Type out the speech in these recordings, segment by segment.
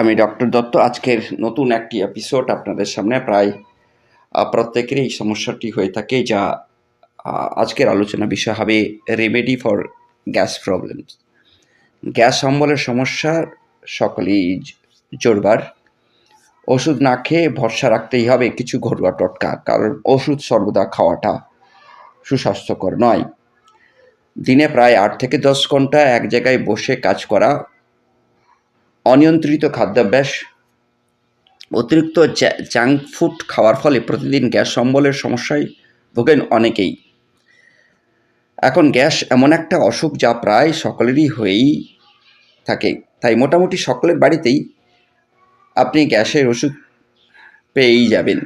আমি ডক্টর দত্ত। আজকের নতুন একটি এপিসোড আপনাদের সামনে। প্রায় প্রত্যেকেরই এই সমস্যাটি হয়ে থাকে, যা আজকের আলোচনা বিষয় হবে remedy for gas problem gas অম্বলের সমস্যা, সকলেই জোরবার। ওষুধ না খেয়ে ভরসা রাখতেই হবে, কিছু ঘরোয়া টটকা। কারণ ওষুধ সর্বদা খাওয়াটা সুস্বাস্থ্যকর নয়। দিনে প্রায় আট থেকে দশ ঘণ্টা এক জায়গায় বসে কাজ করা অনিয়ন্ত্রিত খাদ্যাভ্যাস, অতিরিক্ত জাঙ্ক ফুড খাওয়ার ফলে প্রতিদিন গ্যাস অম্বলের সমস্যায় ভোগেন অনেকেই। এখন গ্যাস এমন একটা অসুখ যা প্রায় সকলেরই হয়েই থাকে। তাই মোটামুটি সকলের বাড়িতেই আপনি গ্যাসের ওষুধ পেয়েই যাবেন।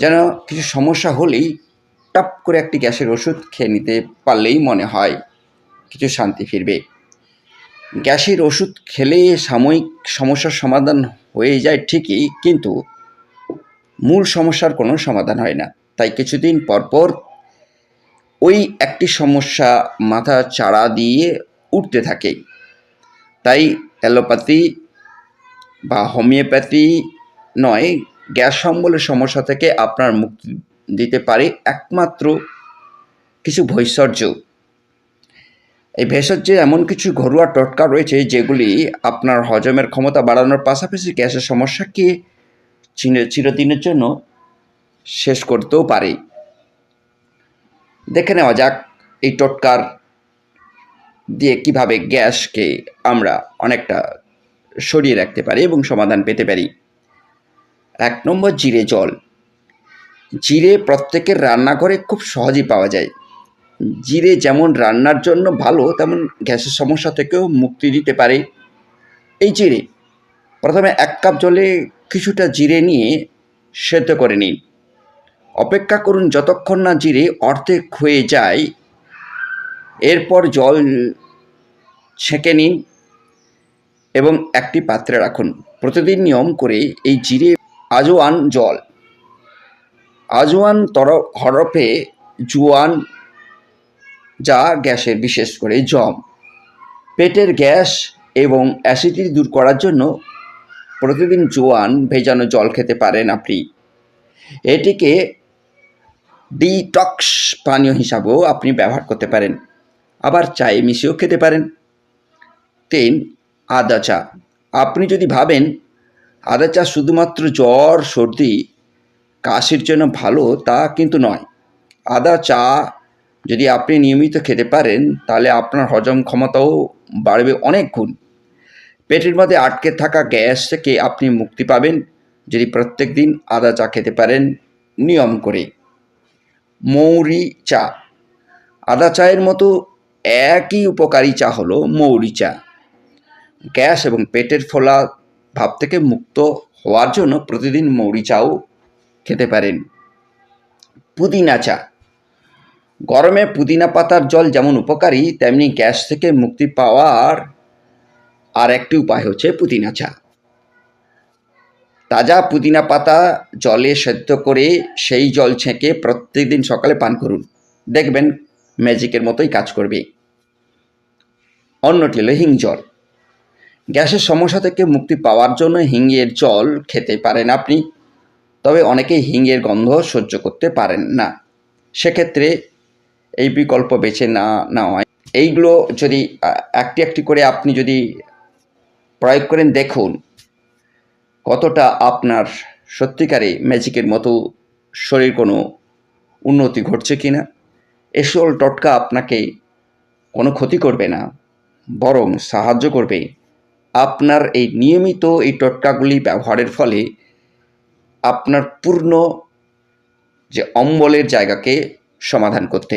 যেন কিছু সমস্যা হলেই টপ করে একটি গ্যাসের ওষুধ খেয়ে নিতে পারলেই মনে হয় কিছু শান্তি ফিরবে। গ্যাসের ওষুধ খেলে সাময়িক সমস্যার সমাধান হয়ে যায় ঠিকই, কিন্তু মূল সমস্যার কোনো সমাধান হয় না। তাই কিছুদিন পর পর ওই একটি সমস্যা মাথা চাড়া দিয়ে উঠতে থাকে। তাই অ্যালোপ্যাথি বা হোমিওপ্যাথি নয়, গ্যাস অম্বলের সমস্যা থেকে আপনার মুক্তি দিতে পারে একমাত্র কিছু ভৈষর্য এই ভেষজে এমন কিছু ঘরোয়া টোটকা রয়েছে যেগুলি আপনার হজমের ক্ষমতা বাড়ানোর পাশাপাশি গ্যাসের সমস্যাকে চির- চিরদিনের জন্য শেষ করতেও পারে। দেখে নেওয়া যাক এই টোটকার দিয়ে কীভাবে গ্যাসকে আমরা অনেকটা সরিয়ে রাখতে পারি এবং সমাধান পেতে পারি। এক নম্বর জিরে জল। জিরে প্রত্যেকের রান্নাঘরে খুব সহজেই পাওয়া যায়। জিরে যেমন রান্নার জন্য ভালো, তেমন গ্যাসের সমস্যা থেকেও মুক্তি দিতে পারে। এই জিরে, প্রথমে এক কাপ জলে কিছুটা জিরে নিয়ে সেদ্ধ করে নিন। অপেক্ষা করুন যতক্ষণ না জিরে অর্ধেক হয়ে যায়, এরপর জল ছেঁকে নিন এবং একটি পাত্রে রাখুন। প্রতিদিন নিয়ম করে এই জিরে আজওয়ান জল আজওয়ান তর, হরফে জুয়ান যা গ্যাসের বিশেষ করে জম। পেটের গ্যাস এবং অ্যাসিডিটি দূর করার জন্য প্রতিদিন জোয়ান ভেজানো জল খেতে পারেন আপনি। এটিকে ডিটক্স পানীয় হিসাবেও আপনি ব্যবহার করতে পারেন। আবার চায়ে মিশিয়েও খেতে পারেন। তিন, আদা চা। আপনি যদি ভাবেন আদা চা শুধুমাত্র জ্বর, সর্দি, কাশির জন্য ভালো, তা কিন্তু নয়। আদা চা যদি আপনি নিয়মিত খেতে পারেন, তাহলে আপনার হজম ক্ষমতাও বাড়বে অনেক গুণ। পেটের মধ্যে আটকে থাকা গ্যাস থেকে আপনি মুক্তি পাবেন। যদি প্রত্যেক দিন আদা চা খেতে পারেন, নিয়ম করে। মৌরি চা। আদা চায়ের মতো একই উপকারী চা হলো মৌরি চা। গ্যাস এবং পেটের ফোলা ভাব থেকে মুক্ত হওয়ার জন্য প্রতিদিন মৌরি চাও খেতে পারেন। পুদিনা চা। গরমে পুদিনা পাতার জল যেমন উপকারী, তেমনি গ্যাস থেকে মুক্তি পাওয়ার আর একটি উপায় হচ্ছে পুদিনা চা। তাজা পুদিনা পাতা জলে সেদ্ধ করে সেই জল ছেঁকে প্রত্যেকদিন সকালে পান করুন। দেখবেন ম্যাজিকের মতোই কাজ করবে। অন্যটি হলো হিং জল। গ্যাসের সমস্যা থেকে মুক্তি পাওয়ার জন্য হিঙের জল খেতে পারেন আপনি, তবে অনেকেই হিঙের গন্ধ সহ্য করতে পারেন না। সেক্ষেত্রে এই বিকল্প বেছে না নেওয়ায়। এইগুলো যদি একটি একটি করে আপনি যদি প্রয়োগ করেন, দেখুন কতটা আপনার সত্যিকারে ম্যাজিকের মতো শরীর কোনো উন্নতি ঘটছে কি না। এসল টটকা আপনাকে কোনো ক্ষতি করবে না, বরং সাহায্য করবে আপনার এই নিয়মিত এই টটকাগুলি ব্যবহারের ফলে আপনার পূর্ণ যে অম্বলের জায়গাকে সমাধান করতে।